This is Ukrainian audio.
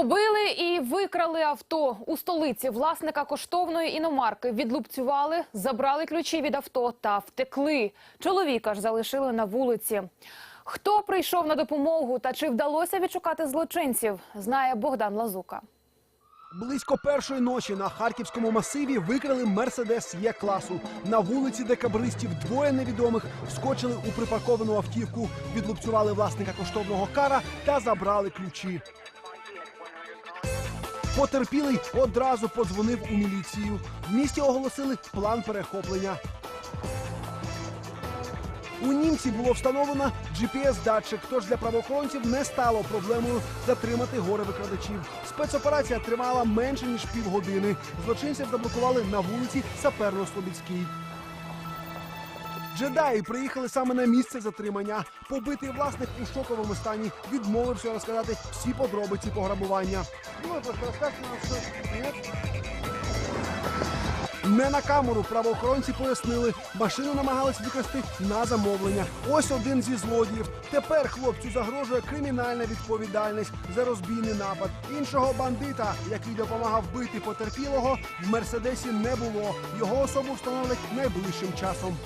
Побили і викрали авто у столиці. Власника коштовної іномарки відлупцювали, забрали ключі від авто та втекли. Чоловіка ж залишили на вулиці. Хто прийшов на допомогу та чи вдалося відшукати злочинців, знає Богдан Лазука. Близько першої ночі на харківському масиві викрали мерседес Є класу. На вулиці декабристів двоє невідомих вскочили у припарковану автівку, відлупцювали власника коштовного кара та забрали ключі. Потерпілий одразу подзвонив у міліцію. В місті оголосили план перехоплення. У німці було встановлено GPS-датчик, тож для правоохоронців не стало проблемою затримати горе викрадачів. Спецоперація тривала менше ніж півгодини. Злочинців заблокували на вулиці Саперно-Слобідській. Джедаї приїхали саме на місце затримання. Побитий власник у шоковому стані відмовився розказати всі подробиці пограбування. Не на камеру правоохоронці пояснили, машину намагались викрасти на замовлення. Ось один зі злодіїв. Тепер хлопцю загрожує кримінальна відповідальність за розбійний напад. Іншого бандита, який допомагав бити потерпілого, в мерседесі не було. Його особу встановлять найближчим часом.